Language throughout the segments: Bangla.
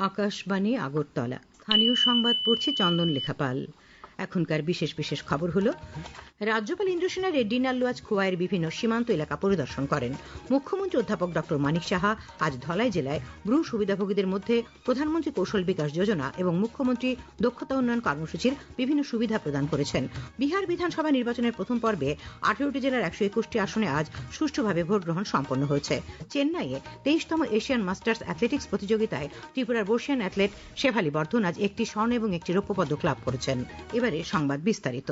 আকাশবাণী আগরতলা। স্থানীয় সংবাদ পড়ছি চন্দন লেখাপাল। এখনকার বিশেষ বিশেষ খবর হলো, রাজ্যপাল ইন্দ্রসেনা রেড্ডি নাল্লু আজ খোয়াইয়ের বিভিন্ন সীমান্ত এলাকা পরিদর্শন করেন। মুখ্যমন্ত্রী অধ্যাপক ডক্টর মানিক সাহা আজ ধলাই জেলায় ব্রু সুবিধাভোগীদের মধ্যে প্রধানমন্ত্রী কৌশল বিকাশ যোজনা এবং মুখ্যমন্ত্রী দক্ষতা উন্নয়ন কর্মসূচির বিভিন্ন সুবিধা প্রদান করেছেন। বিহার বিধানসভা নির্বাচনের প্রথম পর্বে আঠেরোটি জেলার একশো একুশটি আসনে আজ সুষ্ঠুভাবে ভোট গ্রহণ সম্পন্ন হয়েছে। চেন্নাইয়ে তেইশতম এশিয়ান মাস্টার্স অ্যাথলেটিক্স প্রতিযোগিতায় ত্রিপুরার বর্ষিয়ান অ্যাথলেট শেফালি বর্ধন আজ একটি স্বর্ণ এবং একটি রৌপ্য পদক লাভ করেছেন। এবারে সংবাদ বিস্তারিত।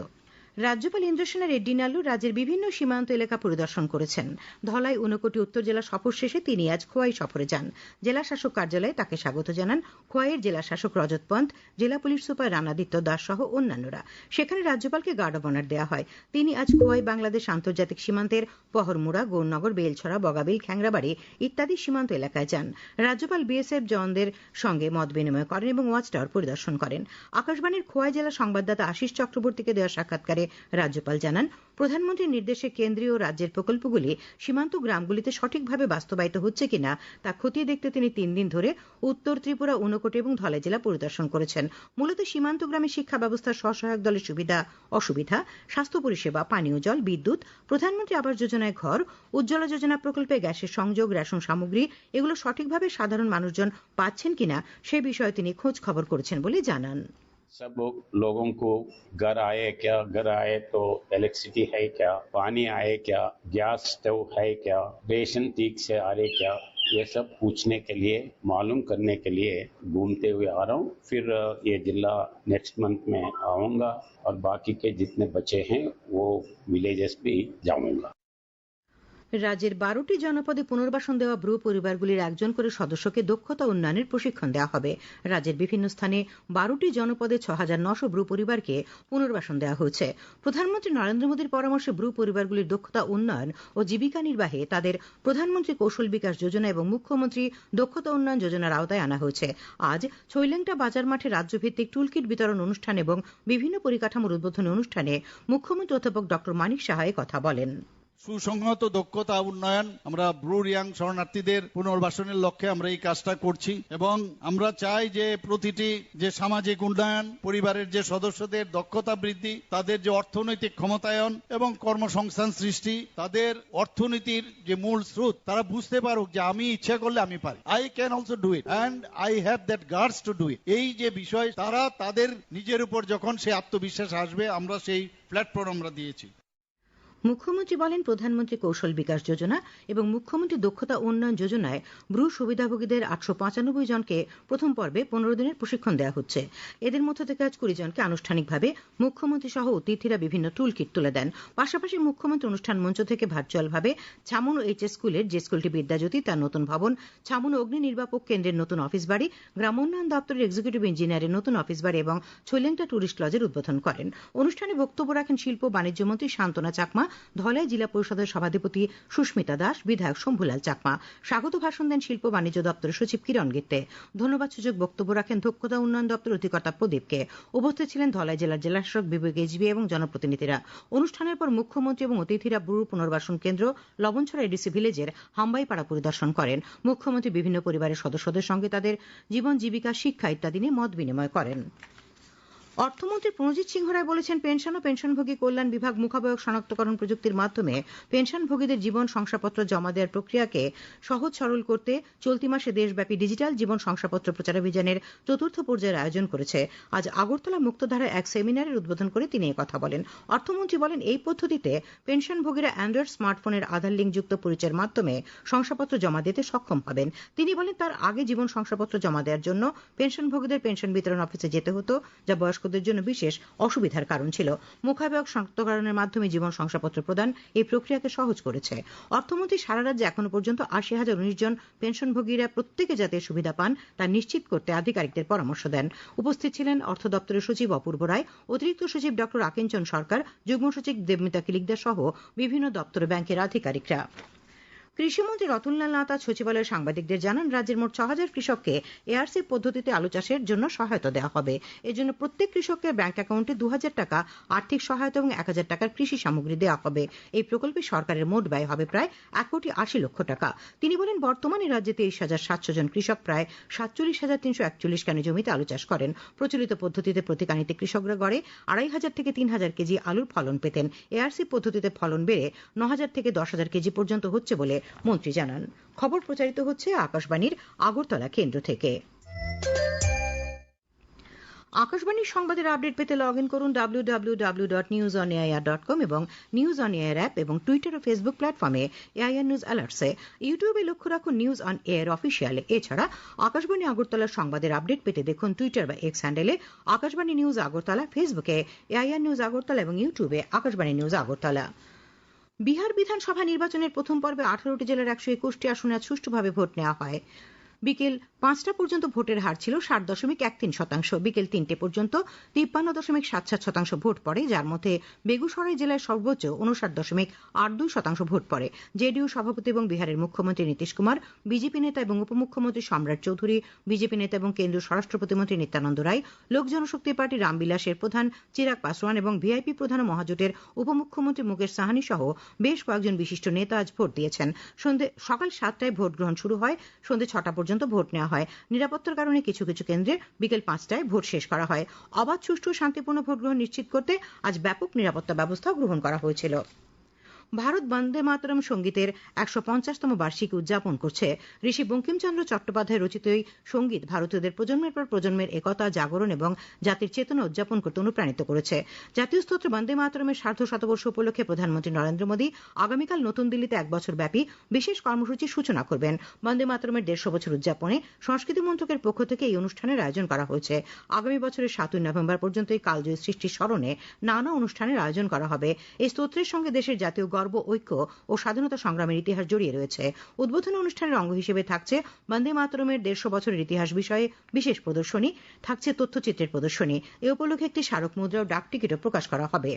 রাজ্যপাল ইন্দ্রসেনা রেড্ডি নাল্লু রাজ্যের বিভিন্ন সীমান্ত এলাকা পরিদর্শন করেছেন। ধলাই, ঊনকোটি উত্তর জেলা সফর শেষে তিনি আজ খোয়াই সফরে যান। জেলা শাসক কার্যালয়ে তাকে স্বাগত জানান খোয়াইয়ের জেলা শাসক রজত পন্থ, জেলা পুলিশ সুপার রানাদিত্য দাস সহ অন্যান্যরা। সেখানে রাজ্যপালকে গার্ড অব অনার দেওয়া হয়। তিনি আজ খোয়াই বাংলাদেশ আন্তর্জাতিক সীমান্তের পহরমুড়া, গৌরনগর, বেলছড়া, বগাবিল, খ্যাংরাবাড়ি ইত্যাদি সীমান্ত এলাকায় যান। রাজ্যপাল বিএসএফ জওয়ানদের সঙ্গে মত বিনিময় করেন এবং ওয়াচ টাওয়ার পরিদর্শন করেন। আকাশবাণীর খোয়াই জেলা সংবাদদাতা আশিস চক্রবর্তীকে দেওয়া সাক্ষাৎকারে রাজ্যপাল জানান, প্রধানমন্ত্রীর নির্দেশে কেন্দ্রীয় ও রাজ্যের প্রকল্পগুলি সীমান্ত গ্রামগুলিতে সঠিকভাবে বাস্তবায়িত হচ্ছে কিনা তা খতিয়ে দেখতে তিনি তিন দিন ধরে উত্তর ত্রিপুরা ঊনকোটি এবং ধলাই জেলা পরিদর্শন করেছেন। মূলত সীমান্ত গ্রামে শিক্ষা ব্যবস্থার স্বসহায়ক দলের সুবিধা, অসুবিধা, স্বাস্থ্য পরিষেবা, পানীয় জল, বিদ্যুৎ, প্রধানমন্ত্রী আবাস যোজনায় ঘর, উজ্জ্বলা যোজনা প্রকল্পে গ্যাসের সংযোগ, রেশন সামগ্রী, এগুলো সঠিকভাবে সাধারণ মানুষজন পাচ্ছেন কিনা সে বিষয়ে তিনি খোঁজ খবর করেছেন বলে জানান। सब लोगों को घर आए क्या? घर आए तो इलेक्ट्रिसिटी है क्या? पानी आए क्या? गैस स्टोव है क्या? रेशन ठीक से आ रहे क्या? ये सब पूछने के लिए, मालूम करने के लिए घूमते हुए आ रहा हूँ। फिर ये जिला नेक्स्ट मंथ में आऊँगा और बाकी के जितने बचे हैं, वो विलेजेस भी जाऊँगा। রাজ্যের বারোটি জনপদে পুনর্বাসন দেওয়া ব্রু পরিবারগুলির একজন করে সদস্যকে দক্ষতা উন্নয়নের প্রশিক্ষণ দেওয়া হবে। রাজ্যের বিভিন্ন স্থানে বারোটি জনপদে ছ হাজার নশো ব্রু পরিবারকে পুনর্বাসন দেওয়া হয়েছে। প্রধানমন্ত্রী নরেন্দ্র মোদীর পরামর্শে ব্রু পরিবারগুলির দক্ষতা, উন্নয়ন ও জীবিকা নির্বাহে তাদের প্রধানমন্ত্রী কৌশল বিকাশ যোজনা এবং মুখ্যমন্ত্রী দক্ষতা উন্নয়ন যোজনার আওতায় আনা হয়েছে। আজ ছৈলেংটা বাজার মাঠে রাজ্যভিত্তিক টুলকিট বিতরণ অনুষ্ঠান এবং বিভিন্ন পরিকাঠামোর উদ্বোধনী অনুষ্ঠানে মুখ্যমন্ত্রী অধ্যাপক ডক্টর মানিক সাহা কথা বলেন। সুসংহত দক্ষতা উন্নয়ন, আমরা ব্রু রিয়াং শরণার্থীদের পুনর্বাসনের লক্ষ্যে আমরা এই কাজটা করছি এবং আমরা চাই যে প্রতিটি যে সামাজিক উন্নয়ন, পরিবারের যে সদস্যদের দক্ষতা বৃদ্ধি, তাদের যে অর্থনৈতিক ক্ষমতায়ন এবং কর্মসংস্থান সৃষ্টি, তাদের অর্থনীতির যে মূল স্রোত, তারা বুঝতে পারুক যে আমি ইচ্ছা করলে আমি পারি। I can also do it and I have that guts to do it এই যে বিষয়, তারা তাদের নিজের উপর যখন সে আত্মবিশ্বাস আসবে, আমরা সেই প্ল্যাটফর্ম আমরা দিয়েছি। মুখ্যমন্ত্রী বলেন, প্রধানমন্ত্রী কৌশল বিকাশ যোজনা এবং মুখ্যমন্ত্রী দক্ষতা উন্নয়ন যোজনায় ব্রু সুবিধাভোগীদের আটশো পঁচানব্বই জনকে প্রথম পর্বে পনেরো দিনের প্রশিক্ষণ দেওয়া হচ্ছে। এদের মধ্য থেকে আজ কুড়ি জনকে আনুষ্ঠানিকভাবে মুখ্যমন্ত্রী সহ অতিথিরা বিভিন্ন টুল কিট তুলে দেন। পাশাপাশি মুখ্যমন্ত্রী অনুষ্ঠান মঞ্চ থেকে ভার্চুয়ালভাবে ছামন এইচ এস স্কুলের যে স্কুলটি বিদ্যাজ্যোতি, তার নতুন ভবন, ছামন অগ্নি নির্বাপক কেন্দ্রের নতুন অফিস বাড়ি, গ্রামোন্নয়ন দপ্তরের এক্সিকিউটিভ ইঞ্জিনিয়ারের নতুন অফিস বাড়ি এবং ছৈলেংটা টুরিস্ট লজের উদ্বোধন করেন। অনুষ্ঠানে বক্তব্য রাখেন শিল্প বাণিজ্য মন্ত্রী শান্তনা চাকমা ধলাই জেলা পরিষদের সভাধিপতি সুস্মিতা দাস, বিধায়ক শম্ভুলাল চাকমা। স্বাগত ভাষণ দেন শিল্প বাণিজ্য দপ্তরের সচিব কিরণ গিত্তে ধন্যবাদ সূচক বক্তব্য রাখেন দক্ষতা উন্নয়ন দপ্তর অধিকর্তা প্রদীপকে। উপস্থিত ছিলেন ধলাই জেলার জেলাশাসক বিবেক এজবি এবং জনপ্রতিনিধিরা। অনুষ্ঠানের পর মুখ্যমন্ত্রী এবং অতিথিরা বুড়ু পুনর্বাসন কেন্দ্র, লবণছড়া এডিসি ভিলেজের হাম্বাইপাড়া পরিদর্শন করেন। মুখ্যমন্ত্রী বিভিন্ন পরিবারের সদস্যদের সঙ্গে তাদের জীবন, জীবিকা, শিক্ষা ইত্যাদি নিয়ে মত বিনিময় করেন। অর্থমন্ত্রী প্রণজিৎ সিংহ রায় বলেছেন, পেনশন ও পেনশনভোগী কল্যাণ বিভাগ মুখাবয়ব শনাক্তকরণ প্রযুক্তির মাধ্যমে পেনশনভোগীদের জীবন শংসাপত্র জমা দেওয়ার প্রক্রিয়াকে সহজ সরল করতে চলতি মাসে দেশব্যাপী ডিজিটাল জীবন শংসাপত্র প্রচারাভিযানের চতুর্থ পর্যায়ের আয়োজন করেছে। আজ আগরতলা মুক্তধারায় এক সেমিনারের উদ্বোধন করে তিনি কথা বলেন। অর্থমন্ত্রী বলেন, এই পদ্ধতিতে পেনশনভোগীরা অ্যান্ড্রয়েড স্মার্টফোনের আধার লিঙ্কযুক্ত পরিচয়ের মাধ্যমে শংসাপত্র জমা দিতে সক্ষম হবেন তিনি বলেন, তার আগে জীবন শংসাপত্র জমা দেওয়ার জন্য পেনশনভোগীদের পেনশন বিতরণ অফিসে যেতে হতো, যা বয়স্ক বয়স্কদের জন্য বিশেষ অসুবিধার কারণ ছিল। মুখাবয়ব শনাক্তকরণের মাধ্যমে জীবন শংসাপত্র প্রদান এই প্রক্রিয়াকে সহজ করেছে। অর্থমন্ত্রী সারা রাজ্যে এখনও পর্যন্ত আশি হাজার উনিশ জন পেনশনভোগীরা প্রত্যেকে যাতে সুবিধা পান, তা নিশ্চিত করতে আধিকারিকদের পরামর্শ দেন। উপস্থিত ছিলেন অর্থ দপ্তরের সচিব অপূর্ব রায়, অতিরিক্ত সচিব ডক্টর আকিঞ্চন সরকার, যুগ্ম সচিব দেবমিতা কিলিকদার সহ বিভিন্ন দপ্তর ব্যাংকের আধিকারিকরা। কৃষিমন্ত্রী রতনলাল নাথ আজ সচিবালয়ে সাংবাদিকদের জানান, রাজ্যের মোট ছ হাজার কৃষককে এআরসি পদ্ধতিতে আলু চাষের জন্য সহায়তা দেওয়া হবে। এজন্য প্রত্যেক কৃষকের ব্যাংক অ্যাকাউন্টে দু হাজার টাকা আর্থিক সহায়তা এবং এক হাজার টাকার কৃষি সামগ্রী দেওয়া হবে। এই প্রকল্পে সরকারের মোট ব্যয় হবে প্রায় এক কোটি আশি লক্ষ টাকা। তিনি বলেন, বর্তমানে রাজ্যে তেইশ হাজার সাতশো জন কৃষক প্রায় সাতচল্লিশ হাজার তিনশো একচল্লিশ কানি জমিতে আলু চাষ করেন। প্রচলিত পদ্ধতিতে প্রতি কানিতে কৃষকরা গড়ে আড়াই হাজার থেকে তিন হাজার কেজি আলুর ফলন পেতেন। এআরসি পদ্ধতিতে ফলন বেড়ে ন হাজার থেকে দশ হাজার কেজি পর্যন্ত হচ্ছে বলে মন্ত্রী জানান, খবর প্রচারিত হচ্ছে আকাশবাণীর আগরতলা কেন্দ্র থেকে। আকাশবাণীর সংবাদের আপডেট পেতে লগ ইন করুন ডাব্লিউ নিউজ এবং নিউজ অন এয়ার অ্যাপ এবং টুইটার ও ফেসবুক প্ল্যাটফর্মে এআইআর নিউজ অ্যালার্টসে ইউটিউবে লক্ষ্য রাখুন নিউজ অন এয়ার অফিসিয়ালে এছাড়া আকাশবাণী আগরতলার সংবাদের আপডেট পেতে দেখুন টুইটার বা এক্স হ্যান্ডেলে আকাশবাণী নিউজ আগরতলা ফেসবুকে এআইআর নিউজ আগরতলা এবং ইউটিউবে আকাশবাণী নিউজ আগরতলা। বিহার বিধানসভা নির্বাচনের প্রথম পর্বে আঠারোটি জেলার একশো একুশটি আসনে আজ সুষ্ঠুভাবে ভোট নেওয়া হয়। বিকেল পাঁচটা পর্যন্ত ভোটের হার ছিল ষাট দশমিক এক তিন শতাংশ। বিকেল তিনটে পর্যন্ত তিপ্পান্ন দশমিক সাত সাত শতাংশ ভোট পড়ে, যার মধ্যে বেগুসরাই জেলায় সর্বোচ্চ উনষাট দশমিক আট দুই শতাংশ ভোট পড়ে। জেডিইউ সভাপতি এবং বিহারের মুখ্যমন্ত্রী নীতিশ কুমার, বিজেপি নেতা এবং উপমুখ্যমন্ত্রী সম্রাট চৌধুরী, বিজেপি নেতা এবং কেন্দ্রীয় স্বরাষ্ট্র প্রতিমন্ত্রী নিত্যানন্দ রায়, লোক জনশক্তি পার্টি রামবিলাসের প্রধান চিরাগ পাসওয়ান এবং ভিআইপি প্রধান মহাজোটের উপমুখ্যমন্ত্রী মুকেশ সাহানি সহ বেশ কয়েকজন বিশিষ্ট নেতা আজ ভোট দিয়েছেন। সন্ধে সকাল সাতটায় ভোট গ্রহণ শুরু হয়। সন্ধে ছটা পর্যন্ত ভোট নেওয়া হয়। নিরাপত্তার কারণে কিছু কিছু কেন্দ্রে বিকেল পাঁচটায় ভোট শেষ করা হয়। অবাধ, সুষ্ঠু, শান্তিপূর্ণ ভোট গ্রহণ নিশ্চিত করতে আজ ব্যাপক নিরাপত্তা ব্যবস্থা গ্রহণ করা হয়েছিল। ভারত বন্দে মাতরম সঙ্গীতের একশো পঞ্চাশতম বার্ষিকী উদযাপন করছে। ঋষি বঙ্কিমচন্দ্র চট্টোপাধ্যায় রচিত এই সংগীত ভারতীয়দের প্রজন্মের পর প্রজন্মের একতা, জাগরণ এবং জাতির চেতনা উদযাপন করতে অনুপ্রাণিত করেছে। জাতীয় স্তোত্র বন্দে মাতরমের সার্ধ শতবর্ষ উপলক্ষে প্রধানমন্ত্রী নরেন্দ্র মোদী আগামীকাল নতুন দিল্লিতে এক বছর ব্যাপী বিশেষ কর্মসূচির সূচনা করবেন। বন্দে মাতরমের দেড়শো বছর উদযাপনে সংস্কৃতি মন্ত্রকের পক্ষ থেকে এই অনুষ্ঠানের আয়োজন করা হয়েছে। আগামী বছরের সাতই নভেম্বর পর্যন্ত এই কালজয়ী সৃষ্টির স্মরণে নানা অনুষ্ঠানের আয়োজন করা হবে। এই স্তোত্রের সঙ্গে দেশের জাতীয় গর্ব, ঐক্য ও স্বাধীনতা সংগ্রামের ইতিহাস জড়িয়ে রয়েছে। উদ্বোধনী অনুষ্ঠানের অঙ্গ হিসেবে থাকছে বন্দে মাতরমের দেড়শো বছরের ইতিহাস বিষয়ে বিশেষ প্রদর্শনী, থাকছে তথ্যচিত্রের প্রদর্শনী। এ উপলক্ষে একটি স্মারক মুদ্রা ও ডাক টিকিটও প্রকাশ করা হবে।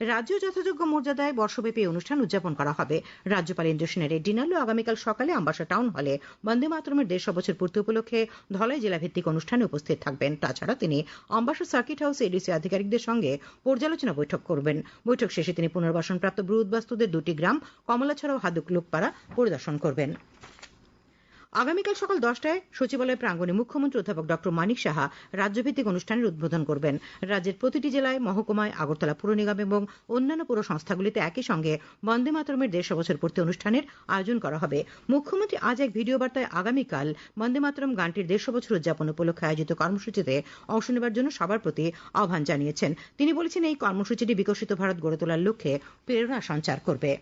রাজ্য যথাযোগ্য মর্যাদায় বর্ষব্যাপী অনুষ্ঠান উদযাপন করা হবে। রাজ্যপাল ইন্দ্র সেনের এই ডিনারলো আগামীকাল সকালে আম্বাসা টাউন হলে। বন্দে মাতরমের দেড়শো বছর পূর্তি উপলক্ষে ধলাই জেলা ভিত্তিক অনুষ্ঠানে উপস্থিত থাকবেন। তাছাড়া তিনি আম্বাসা সার্কিট হাউসে এডিসি আধিকারিকদের সঙ্গে পর্যালোচনা বৈঠক করবেন। বৈঠক শেষে তিনি পুনর্বাসনপ্রাপ্ত ব্রুদবাস্তুদের দুটি গ্রাম, কমলাছড়া ও হাদুক লোকপাড়া পরিদর্শন করবেন। আগামীকাল সকাল দশটায় সচিবালয় প্রাঙ্গণে মুখ্যমন্ত্রী অধ্যাপক ডক্টর মানিক সাহা রাজ্যভিত্তিক অনুষ্ঠানের উদ্বোধন করবেন। রাজ্যের প্রতিটি জেলায়, মহকুমায়, আগরতলা পুর নিগম এবং অন্যান্য পুর সংস্থাগুলিতে একই সঙ্গে বন্দে মাতরমের দেড়শো বছর পূর্তি অনুষ্ঠানের আয়োজন করা হবে। মুখ্যমন্ত্রী আজ এক ভিডিও বার্তায় আগামীকাল বন্দে মাতরম গানটির দেড়শো বছর উদযাপন উপলক্ষে আয়োজিত কর্মসূচিতে অংশ নেবার জন্য সবার প্রতি আহ্বান জানিয়েছেন। তিনি বলেছেন, এই কর্মসূচিটি বিকশিত ভারত গড়ে তোলার লক্ষ্যে প্রেরণা সঞ্চার করবে।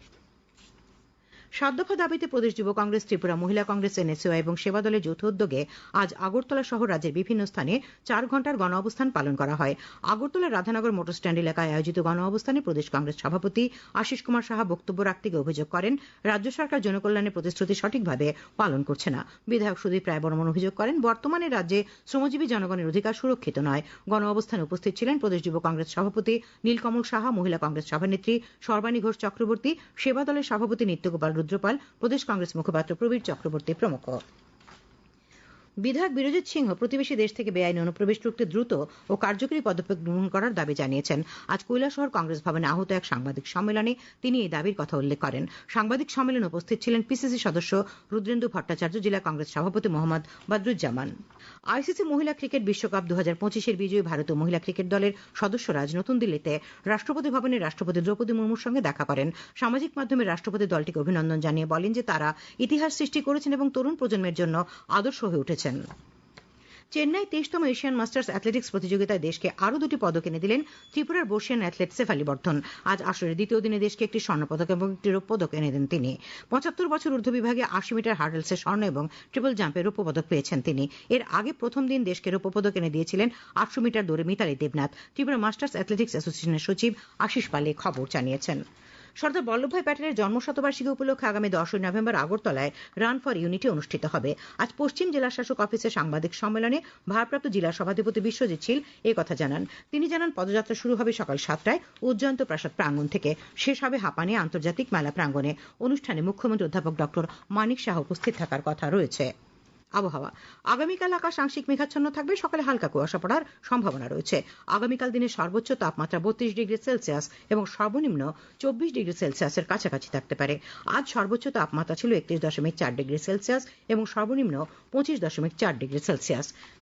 সাত দফা দাবিতে প্রদেশ যুব কংগ্রেস, ত্রিপুরা মহিলা কংগ্রেস, এনএসইউ এবং সেবা দলের যৌথ উদ্যোগে আজ আগরতলা সহ রাজ্যের বিভিন্ন স্থানে চার ঘণ্টার গণ অবস্থান পালন করা হয়। আগরতলার রাধানগর মোটর স্ট্যান্ড এলাকায় আয়োজিত গণ অবস্থানে প্রদেশ কংগ্রেস সভাপতি আশিস কুমার সাহা বক্তব্য রাখতে গিয়ে অভিযোগ করেন, রাজ্য সরকার জনকল্যাণের প্রতিশ্রুতি সঠিকভাবে পালন করছে না। বিধায়ক সুদীপ রায় বর্মন অভিযোগ করেন, বর্তমানে রাজ্যে শ্রমজীবী জনগণের অধিকার সুরক্ষিত নয়। গণ অবস্থানে উপস্থিত ছিলেন প্রদেশ যুব কংগ্রেস সভাপতি নীলকমল সাহা, মহিলা কংগ্রেস সভানেত্রী সর্বাণী ঘোষ চক্রবর্তী সেবা দলের সভাপতি নিত্যগোপাল রুদ্রপাল, প্রদেশ কংগ্রেস মুখপাত্র প্রবীর চক্রবর্তী প্রমুখ। বিধায়ক বিরজিৎ সিংহ প্রতিবেশী দেশ থেকে বেআইনি অনুপ্রবেশ রুখতে দ্রুত ও কার্যকরী পদক্ষেপ গ্রহণ করার দাবি জানিয়েছেন। আজ কৈলাসহর কংগ্রেস ভবনে আহত এক সাংবাদিক সম্মেলনে তিনি এই দাবির কথা উল্লেখ করেন। সাংবাদিক সম্মেলনে উপস্থিত ছিলেন পিসিসি সদস্য রুদ্রেন্দু ভট্টাচার্য, জেলা কংগ্রেস সভাপতি মোহাম্মদ বদরুজ্জামান। আইসিসি মহিলা ক্রিকেট বিশ্বকাপ দু হাজার পঁচিশের বিজয়ী ভারতীয় মহিলা ক্রিকেট দলের সদস্যরা আজ নতুন দিল্লিতে রাষ্ট্রপতি ভবনে রাষ্ট্রপতি দ্রৌপদী মুর্মুর সঙ্গে দেখা করেন। সামাজিক মাধ্যমে রাষ্ট্রপতি দলটিকে অভিনন্দন জানিয়ে বলেন যে তারা ইতিহাস সৃষ্টি করেছেন এবং তরুণ প্রজন্মের জন্য আদর্শ হয়ে উঠেছেন। চেন্নাই তেইশতম এশিয়ান মাস্টার্স অ্যাথলেটিক্স প্রতিযোগিতায় দেশকে আরও দুটি পদক এনে দিলেন ত্রিপুরার বর্ষিয়ান অ্যাথলেট সেফালি বর্ধন। আজ আসরের দ্বিতীয় দিনে দেশকে একটি স্বর্ণপদক এবং একটি পদক এনে দেন তিনি। পঁচাত্তর বছর ঊর্ধ্ব বিভাগে আশি মিটার হার্ডেলসে স্বর্ণ এবং ট্রিপল জাম্পে রৌপ্য পদক পেয়েছেন তিনি। এর আগে প্রথম দিন দেশকে রৌপ্য পদক এনে দিয়েছিলেন আটশো মিটার দৌড়ে মিতালি দেবনাথ। ত্রিপুরা মাস্টার্স অ্যাথলেটিক্স অ্যাসোসিয়েশনের সচিব আশিস পালে খবর জানিয়েছেন। সর্দার বল্লভভাই প্যাটেলের জন্মশতবার্ষিকী উপলক্ষে আগামী দশই নভেম্বর আগরতলায় রান ফর ইউনিটি অনুষ্ঠিত হবে। আজ পশ্চিম জেলা শাসক অফিসে সাংবাদিক সম্মেলনে ভারপ্রাপ্ত জেলা সভাধিপতি বিশ্বজিৎ শীল কথা জানান। তিনি জানান, পদযাত্রা শুরু হবে সকাল সাতটায় উজ্জয়ন্ত প্রাসাদ প্রাঙ্গণ থেকে। শেষ হবে হাঁপানি আন্তর্জাতিক মেলা প্রাঙ্গণে। অনুষ্ঠানে মুখ্যমন্ত্রী অধ্যাপক ডক্টর মানিক শাহ উপস্থিত থাকার কথা রয়েছে। আবহাওয়া। আগামীকাল আকাশ আংশিক মেঘাচ্ছন্ন থাকবে, সকালে হালকা কুয়াশা পড়ার সম্ভাবনা রয়েছে। আগামীকাল দিনের সর্বোচ্চ তাপমাত্রা বত্রিশ ডিগ্রি সেলসিয়াস এবং সর্বনিম্ন চব্বিশ ডিগ্রি সেলসিয়াসের কাছাকাছি থাকতে পারে। আজ সর্বোচ্চ তাপমাত্রা ছিল একত্রিশ দশমিক চার ডিগ্রি সেলসিয়াস এবং সর্বনিম্ন পঁচিশ দশমিক চার ডিগ্রি সেলসিয়াস।